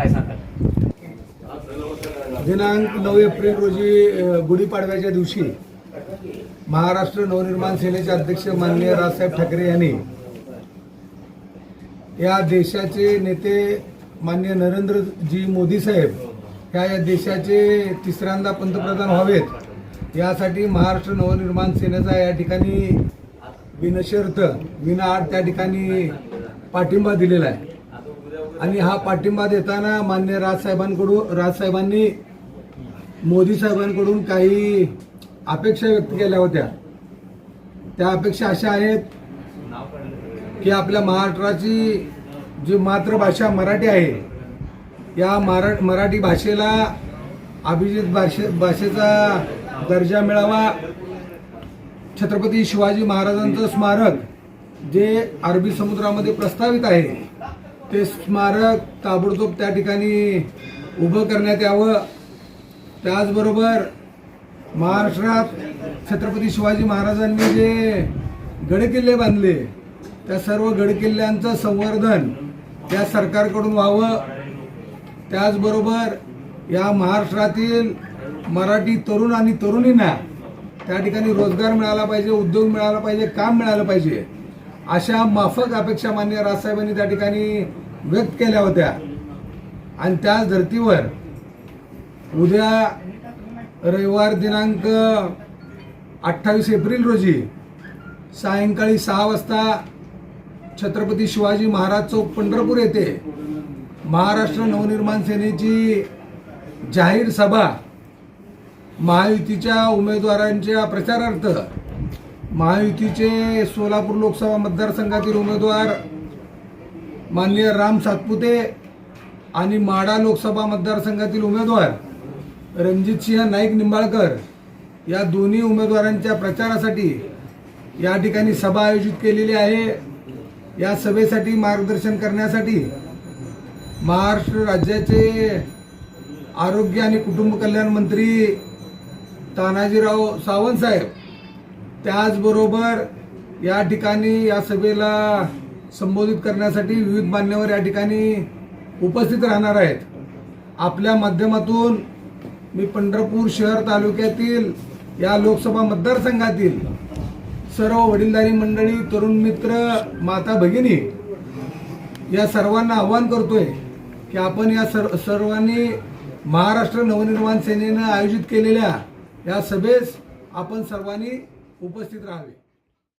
काय सांगाल? दिनांक नऊ एप्रिल रोजी गुढीपाडव्याच्या दिवशी महाराष्ट्र नवनिर्माण सेनेचे अध्यक्ष माननीय राजसाहेब ठाकरे यांनी या देशाचे नेते माननीय नरेंद्रजी मोदी साहेब ह्या या देशाचे तिसऱ्यांदा पंतप्रधान व्हावेत यासाठी महाराष्ट्र नवनिर्माण सेनेचा या ठिकाणी विनशर्त विनाआड त्या ठिकाणी पाठिंबा दिलेला आहे. आणि हा पाठिंबा देताना मान्य राजसाहेबांकडून राजसाहेबांनी मोदी साहेबांकडून काही अपेक्षा व्यक्त केल्या होत्या. त्या अपेक्षा अशा आहेत की आपल्या महाराष्ट्राची जी मातृभाषा मराठी आहे या मरा मराठी भाषेला अभिजित भाषे भाषेचा दर्जा मिळावा. छत्रपती शिवाजी महाराजांचं स्मारक जे अरबी समुद्रामध्ये प्रस्तावित आहे ते स्मारक ताबडतोब त्या ठिकाणी उभं करण्यात यावं. त्याचबरोबर महाराष्ट्रात छत्रपती शिवाजी महाराजांनी जे गडकिल्ले बांधले त्या सर्व गडकिल्ल्यांचं संवर्धन त्या सरकारकडून व्हावं. त्याचबरोबर या महाराष्ट्रातील मराठी तरुण आणि तरुणींना त्या ठिकाणी रोजगार मिळाला पाहिजे उद्योग मिळाला पाहिजे काम मिळालं पाहिजे अशा माफक अपेक्षा मान्य राजसाहेबांनी त्या ठिकाणी व्यक्त केल्या होत्या. आणि त्याच धर्तीवर उद्या रविवार दिनांक अठ्ठावीस एप्रिल रोजी सायंकाळी सहा वाजता छत्रपती शिवाजी महाराज चौक पंढरपूर येथे महाराष्ट्र नवनिर्माण सेनेची जाहीर सभा महायुतीच्या उमेदवारांच्या प्रचारार्थ महायुतीचे सोलापूर लोकसभा मतदारसंघातील उमेदवार माननीय राम सातपुते आणि माडा लोकसभा मतदारसंघातील उमेदवार रणजितसिंह नाईक निंबाळकर या दोन्ही उमेदवारांच्या प्रचारासाठी या ठिकाणी सभा आयोजित केलेली आहे. या सभेसाठी मार्गदर्शन करण्यासाठी महाराष्ट्र राज्याचे आरोग्य आणि कुटुंब कल्याण मंत्री तानाजीराव सावंत साहेब त्याचबरोबर या ठिकाणी या सभेला संबोधित करण्यासाठी विविध मान्यवर या ठिकाणी उपस्थित राहणार आहेत. आपल्या माध्यमातून मी पंढरपूर शहर तालुक्यातील या लोकसभा मतदारसंघातील सर्व वडीलधारी मंडळी तरुण मित्र माता भगिनी या सर्वांना आव्हान करतोय की आपण या सर्व सर्वांनी महाराष्ट्र नवनिर्माण सेनेनं आयोजित केलेल्या या सभेस आपण सर्वांनी उपस्थित राहावे.